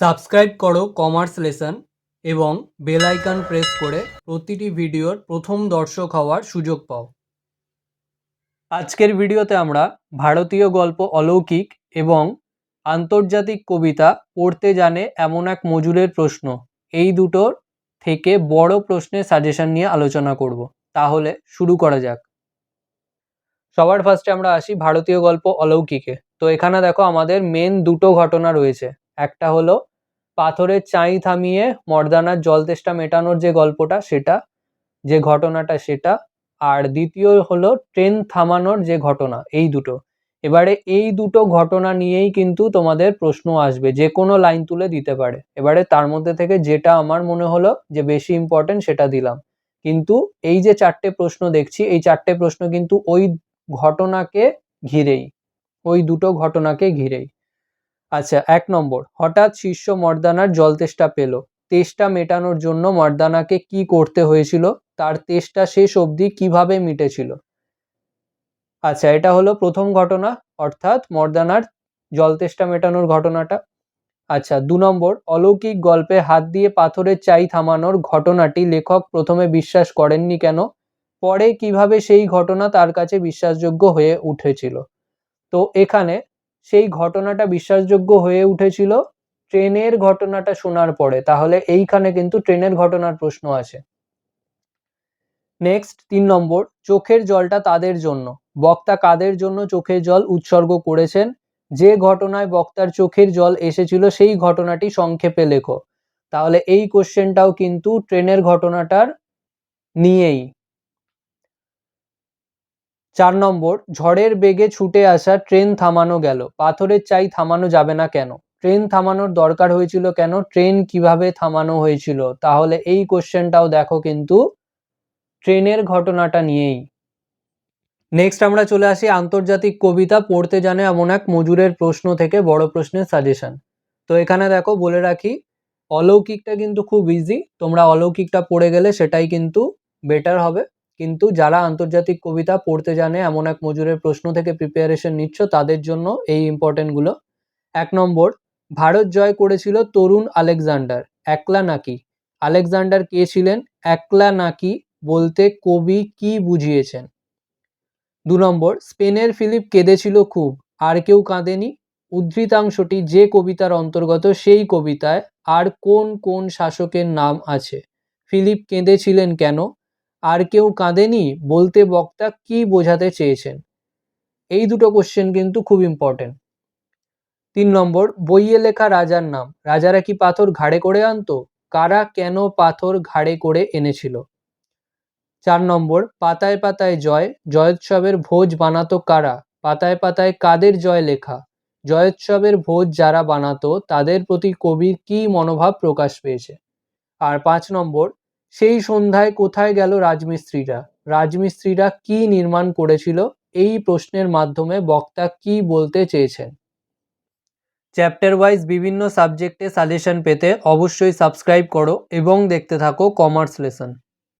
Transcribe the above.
Subscribe করো commerce lesson এবং bell icon press করে প্রতিটি ভিডিওর প্রথম দর্শক হওয়ার সুযোগ পাও। আজকের ভিডিওতে আমরা ভারতীয় গল্প অলৌকিক এবং আন্তর্জাতিক কবিতা পড়তে জানে এমন এক মজুরের প্রশ্ন। এই দুটোর থেকে বড় প্রশ্নের সাজেশন নিয়ে আলোচনা করব। তাহলে শুরু করা যাক। সবার ফার্স্টে আমরা আসি ভারতীয় গল্প অলৌকিকে। তো এখানে দেখো আমাদের মেন দুটো ঘটনা রয়েছে। একটা হলো পাথরের চাই থামিয়ে মর্দানার জল তেষ্টা মেটানোর যে গল্পটা সেটা, যে ঘটনাটা সেটা, আর দ্বিতীয় হলো ট্রেন থামানোর যে ঘটনা, এই দুটো। এবারে এই দুটো ঘটনা নিয়েই কিন্তু তোমাদের প্রশ্ন আসবে, যে কোনো লাইন তুলে দিতে পারে। এবারে তার মধ্যে থেকে যেটা আমার মনে হলো যে বেশি ইম্পর্টেন্ট সেটা দিলাম। কিন্তু এই যে চারটে প্রশ্ন দেখছি, এই চারটে প্রশ্ন কিন্তু ওই ঘটনাকে ঘিরেই, ওই দুটো ঘটনাকে ঘিরেই। আচ্ছা এক নম্বর। হঠাৎ শিষ্য মর্দানার জল তেষ্টা পেল। তেষ্টা মেটানোর জন্য মর্দানাকে কি করতে হয়েছিল? তার তেষ্টা শেষ অবধি কীভাবে মিটেছিল? আচ্ছা এটা হলো প্রথম ঘটনা, অর্থাৎ মর্দানার জল তেষ্টা মেটানোর ঘটনাটা। আচ্ছা দু নম্বর, অলৌকিক গল্পে হাত দিয়ে পাথরের চাই থামানোর ঘটনাটি লেখক প্রথমে বিশ্বাস করেননি কেন? পরে কীভাবে সেই ঘটনা তার কাছে বিশ্বাসযোগ্য হয়ে উঠেছিল? তো এখানে সেই ঘটনাটা বিশ্বাসযোগ্য হয়ে উঠেছিল। ট্রেনের ঘটনাটা শোনার পরে। তাহলে এইখানে কিন্তু ট্রেনের ঘটনার প্রশ্ন আছে। নেক্সট তিন নম্বর, চোখের জলটা তাদের জন্য। বক্তা কাদের জন্য চোখের জল উৎসর্গ করেছেন? যে ঘটনায় বক্তার চোখের জল এসেছিল, সেই ঘটনাটি সংক্ষেপে লেখো। তাহলে এই কোশ্চেনটাও কিন্তু ট্রেনের ঘটনাটার নিয়েই। চার নম্বর, ঝড়ের বেগে ছুটে আসা ট্রেন থামানো গেল। পাথরের চাই থামানো যাবে না কেন? ট্রেন থামানোর দরকার হয়েছিল কেন? ট্রেন কীভাবে থামানো হয়েছিল? তাহলে এই কোশ্চেনটাও দেখো কিন্তু ট্রেনের ঘটনাটা নিয়েই। নেক্সট আমরা চলে আসি আন্তর্জাতিক কবিতা পড়তে জানে এমন এক মজুরের প্রশ্ন থেকে বড় প্রশ্নের সাজেশন তো এখানে দেখো, বলে রাখি, অলৌকিকটা কিন্তু খুব ইজি তোমরা অলৌকিকটা পড়ে গেলে সেটাই কিন্তু বেটার হবে। কিন্তু যারা আন্তর্জাতিক কবিতা পড়তে জানে, এমন এক মজুরের প্রশ্ন থেকে প্রিপারেশন নিচ্ছ, তাদের জন্য এই ইম্পর্টেন্টগুলো এক নম্বর, ভারত জয় করেছিল তরুণ আলেকজান্ডার, একলা নাকি? আলেকজান্ডার কে ছিলেন? একলা নাকি বলতে কবি কি বুঝিয়েছেন? দু নম্বর, স্পেনের ফিলিপ কেঁদেছিল খুব, আর কেউ কাঁদেনি। উদ্ধৃতাংশটি যে কবিতার অন্তর্গত, সেই কবিতায় আর কোন কোন শাসকের নাম আছে? ফিলিপ কেঁদেছিলেন কেন? আর কেউ কাঁদেনি বলতে বক্তা কি বোঝাতে চেয়েছেন? এই দুটো কোশ্চেন কিন্তু খুব ইম্পর্টেন্ট তিন নম্বর, বইয়ে লেখা রাজার নাম। রাজারা কি পাথর ঘাড়ে করে আনতো? কারা কেন পাথর ঘাড়ে করে এনেছিল? চার নম্বর, পাতায় পাতায় জয়। জয়োৎসবের ভোজ বানাতো কারা? পাতায় পাতায় কাদের জয় লেখা? জয়োৎসবের ভোজ যারা বানাতো, তাদের প্রতি কবির কি মনোভাব প্রকাশ পেয়েছে? আর পাঁচ নম্বর সেই সন্ধ্যায় কোথায় গেল রাজমিস্ত্রিরা? রাজমিস্ত্রিরা কি নির্মাণ করেছিল? এই প্রশ্নের মাধ্যমে বক্তা কি বলতে চেয়েছেন? চ্যাপ্টার ওয়াইজ বিভিন্ন সাবজেক্টে সাজেশন পেতে অবশ্যই সাবস্ক্রাইব করো এবং দেখতে থাকো কমার্স লেসন।